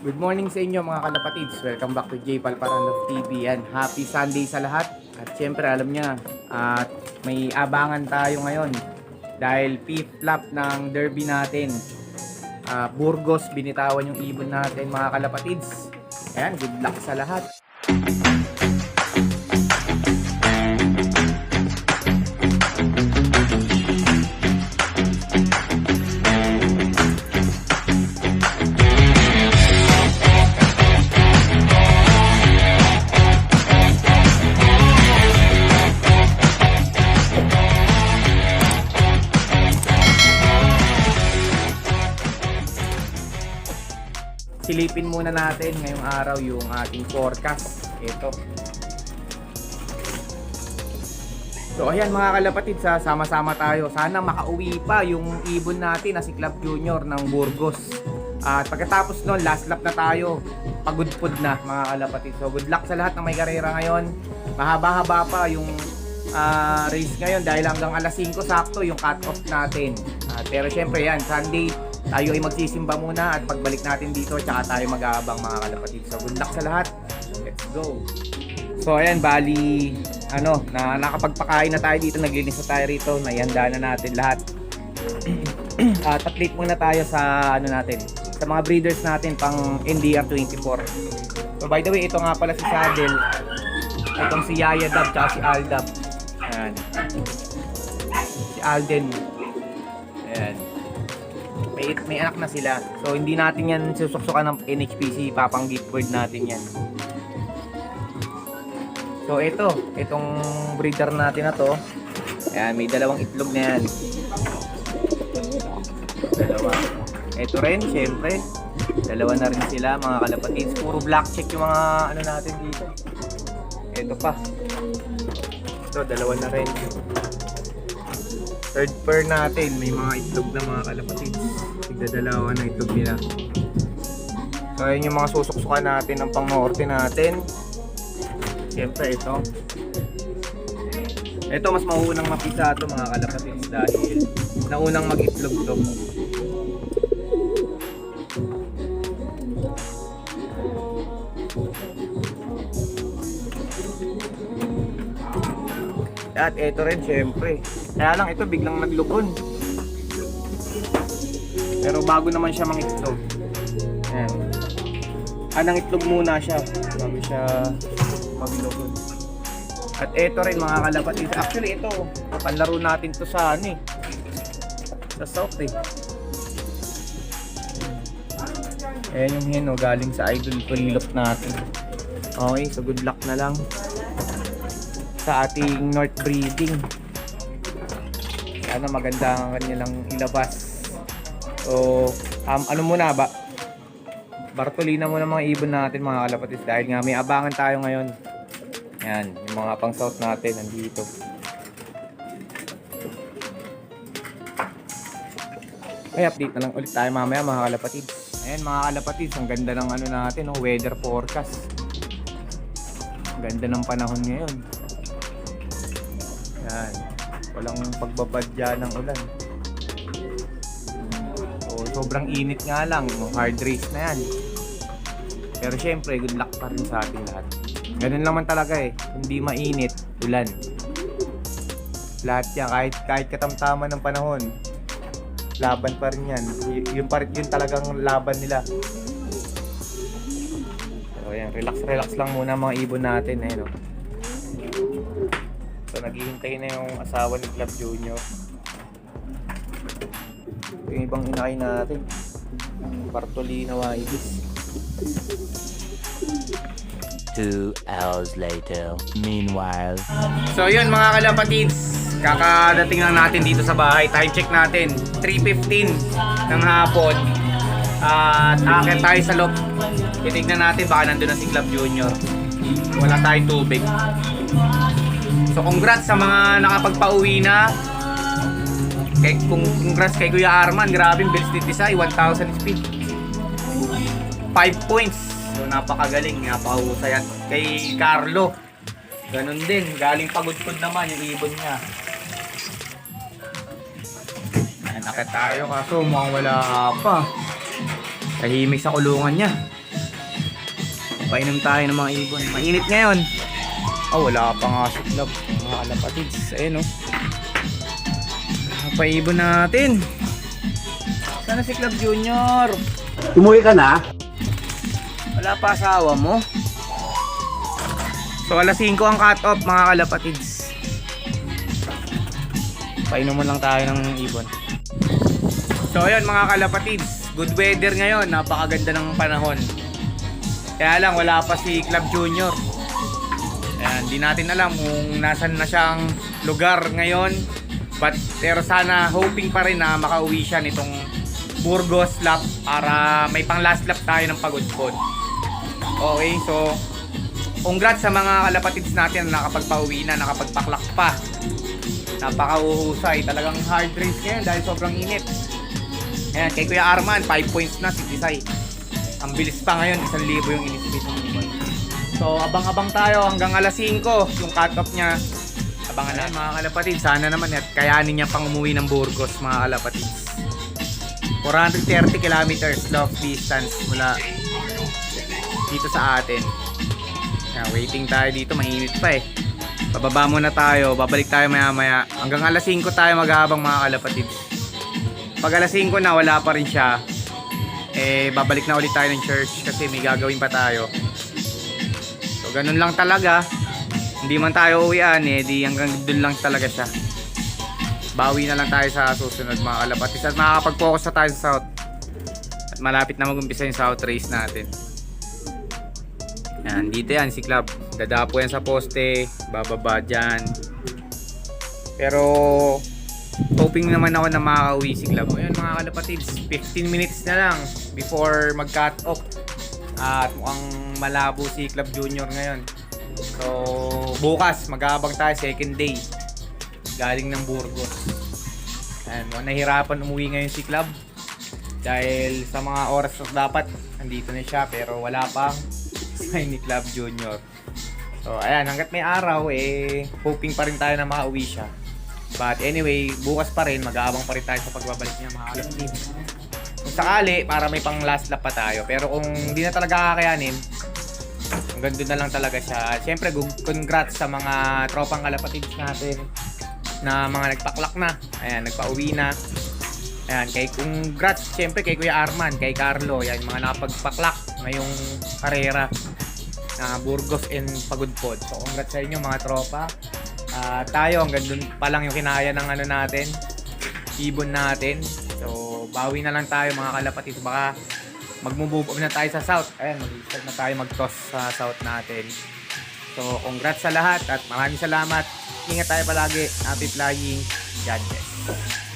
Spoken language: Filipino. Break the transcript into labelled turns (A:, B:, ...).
A: Good morning sa inyo mga kalapatids. Welcome back to J Palparanov TV. Yan, happy Sunday sa lahat. At syempre alam niya, at may abangan tayo ngayon. Dahil fifth lap ng derby natin. Ah, Burgos, binitawan yung ibon natin mga kalapatids. Ayan, good luck sa lahat. Silipin muna natin ngayong araw yung ating forecast. Ito. So ayan mga kalapatid, sa sama-sama tayo. Sana makauwi pa yung ibon natin na si Club Junior ng Burgos. At pagkatapos nun, last lap na tayo. Pagudpod na mga kalapatid. So good luck sa lahat na may karera ngayon. Mahaba-haba pa yung ah, race ngayon dahil hanggang alas 5 sakto yung cut-off natin. Ah, pero syempre yan, Sunday tayo ay magsisimba muna at pagbalik natin dito tsaka tayo mag-aabang mga kalapatid. So good luck sa lahat. Let's go. So ayan, bali ano, na nakapagpakain na tayo dito, naglinis na tayo rito, naihanda na natin lahat. At update muna tayo sa ano natin, sa mga breeders natin pang NDR24. So by the way, ito nga pala si Saddle. Itong si Yaya Dab tsaka si Aldab. Ayan. Si Alden. Ayan may, may anak na sila. So, hindi natin yan susuksukan ng NHPC, papang gift word natin yan. So, ito, itong breeder natin na to, ayan, may dalawang itlog na yan. Dalawa. Ito rin, syempre, dalawa na rin sila, mga kalapatids. Puro black check yung mga ano natin dito. Ito pa. Ito, dalawa na rin. Third pair natin, may mga itlog na mga kalapatid. Tigdadalawa na itlog nila. So, ayun yung mga susuksukan natin ng pang-norte natin. Siyempre, ito. Ito, mas maunang mapisa ito mga kalapatid dahil naunang mag-itlog to. At ito rin syempre. Kaya lang ito biglang naglugon. Pero bago naman siya mangitlog. Ayan. Anang itlog muna siya bago siya maglugon. At ito rin mga kalapatid. Actually ito, panlaro natin to sa ano eh. Sa south eh. Ayan yung hino galing sa idol tulilot natin. Okay, so good luck na lang sa ating North Breeding. Sana maganda ang kanilang ilabas. So, um, ano muna ba? Bartolina muna mga ibon natin mga kalapatis dahil nga may abangan tayo ngayon. Yan, yung mga pang south natin nandito. Ay, update na lang ulit tayo mamaya mga kalapatid. Ayan mga kalapatid, ang ganda ng ano natin, no, weather forecast. Ganda ng panahon ngayon. Yan. Walang pagbabadya ng ulan. So, sobrang init nga lang. Hard race na yan. Pero syempre, good luck pa rin sa ating lahat. Ganun naman talaga eh. Hindi mainit, ulan. Lahat yan, kahit, kahit katamtaman ng panahon, laban pa rin yan. Y- yun, pa rin, yun talagang laban nila. So, yan, relax, relax lang muna mga ibon natin. Eh, no? So naghihintay na yung asawa ni Club Junior. Yung ibang inakay natin. Bartolina Waibis.
B: Two hours later. Meanwhile.
A: So yun mga kalapatids. Kakadating lang natin dito sa bahay. Time check natin. 3.15 ng hapon. At aakyat tayo sa loob. Titignan natin baka nandun na si Club Junior. Wala tayong tubig. So congrats sa mga nakapagpauwi na. Kay, kung congrats kay Kuya Arman, grabe yung bilis ni Tisay, 1,000 speed. 5 points. So napakagaling, napakahusay. At kay Carlo, ganun din, galing pagod-pagod naman yung ibon niya. Ayan, akit tayo kaso mukhang wala pa. Tahimik sa kulungan niya. Painom tayo ng mga ibon. Mainit ngayon. Oh, wala pa nga si Club. Mga kalapatids. Ayun oh. Paibon natin. Sana si Club Junior?
C: Umuwi ka na?
A: Wala pa asawa mo? So alas 5 ang cut off mga kalapatids. Painom mo lang tayo ng ibon. So ayun mga kalapatids, good weather ngayon, napakaganda ng panahon. Kaya lang wala pa si Club Junior. Ayan, di natin alam kung nasan na siyang lugar ngayon. But pero sana hoping pa rin na makauwi siya nitong Burgos lap para may pang last lap tayo ng pagod-pod. Okay, so congrats sa mga kalapatids natin na nakapagpauwi na, nakapagpaklak pa. Napakauhusay. Talagang hard race ngayon dahil sobrang init. Ayan, kay Kuya Arman, 5 points na si Tisay. Ang bilis pa ngayon, 1,000 yung inisipit ng. So, abang-abang tayo hanggang alas 5, yung cut-off niya. Abangan na mga kalapatid. Sana naman at kayanin niya pang umuwi ng Burgos, mga kalapatids. 430 kilometers long distance mula dito sa atin. Kaya waiting tayo dito, mainit pa eh. Bababa muna tayo, babalik tayo maya maya. Hanggang alas 5 tayo maghabang mga kalapatids. Pag alas 5 na wala pa rin siya, eh babalik na ulit tayo ng church kasi may gagawin pa tayo. So ganun lang talaga. Hindi man tayo uwian eh, di hanggang doon lang talaga siya. Bawi na lang tayo sa susunod mga kalapatids at makakapag-focus na tayo sa south. At malapit na mag-umpisa yung south race natin. Yan, dito yan si Club. Dadapo yan sa poste, bababa dyan. Pero hoping naman ako na makakauwi si Club. Ayun mga kalapatids, 15 minutes na lang before mag-cut off. At mukhang malabo si Club Junior ngayon. So bukas mag-aabang tayo second day. Galing ng Burgos. And nahirapan umuwi ngayon si Club. Dahil sa mga oras na dapat, nandito na siya pero wala pang sign ni Club Junior. So, ayan, hanggat may araw, eh, hoping pa rin tayo na makauwi siya. But anyway, bukas pa rin, mag-aabang pa rin tayo sa pagbabalik niya mga kalapatid. Kung sakali, para may pang last lap pa tayo. Pero kung hindi na talaga kakayanin, hanggang doon na lang talaga siya. Siyempre, congrats sa mga tropang kalapatids natin na mga nagpaklak na. Ayan, nagpa-uwi na. Ayan, kay congrats siyempre kay Kuya Arman, kay Carlo, yan mga nakapagpaklak ngayong karera na Burgos and Pagudpod. So congrats sa inyo mga tropa. Ah, tayo hanggang dun pa lang yung kinaya ng ano natin, ibon natin. So bawi na lang tayo mga kalapatid. Baka mag-move on na tayo sa south. Ayan, mag-start na tayo mag-toss sa south natin. So congrats sa lahat at maraming salamat. Ingat tayo palagi. Happy flying. God bless.